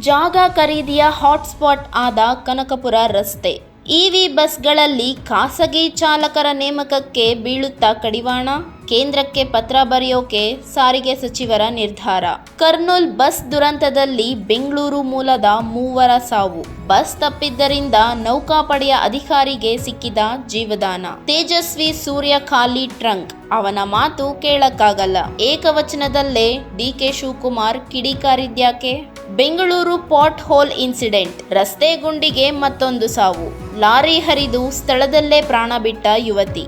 ಜಾಗ ಖರೀದಿಯ ಹಾಟ್ಸ್ಪಾಟ್ ಆದ ಕನಕಪುರ ರಸ್ತೆ. ಇವಿ ಬಸ್ಗಳಲ್ಲಿ ಖಾಸಗಿ ಚಾಲಕರ ನೇಮಕಕ್ಕೆ ಬೀಳುತ್ತಾ ಕಡಿವಾಣ. ಕೇಂದ್ರಕ್ಕೆ ಪತ್ರ ಬರೆಯೋಕೆ ಸಾರಿಗೆ ಸಚಿವರ ನಿರ್ಧಾರ. ಕರ್ನೂಲ್ ಬಸ್ ದುರಂತದಲ್ಲಿ ಬೆಂಗಳೂರು ಮೂಲದ ಮೂವರ ಸಾವು. ಬಸ್ ತಪ್ಪಿದ್ದರಿಂದ ನೌಕಾಪಡೆಯ ಅಧಿಕಾರಿಗೆ ಸಿಕ್ಕಿದ ಜೀವದಾನ. ತೇಜಸ್ವಿ ಸೂರ್ಯ ಖಾಲಿ ಟ್ರಂಕ್. ಅವನ ಮಾತು ಕೇಳಕ್ಕಾಗಲ್ಲ. ಏಕವಚನದಲ್ಲೇ ಡಿ ಕೆ ಶಿವಕುಮಾರ್ ಕಿಡಿಕಾರಿದ್ಯಾಕೆ? ಬೆಂಗಳೂರು ಪಾಟ್ ಹೋಲ್ ಇನ್ಸಿಡೆಂಟ್, ರಸ್ತೆ ಗುಂಡಿಗೆ ಮತ್ತೊಂದು ಸಾವು. ಲಾರಿ ಹರಿದು ಸ್ಥಳದಲ್ಲೇ ಪ್ರಾಣ ಬಿಟ್ಟ ಯುವತಿ.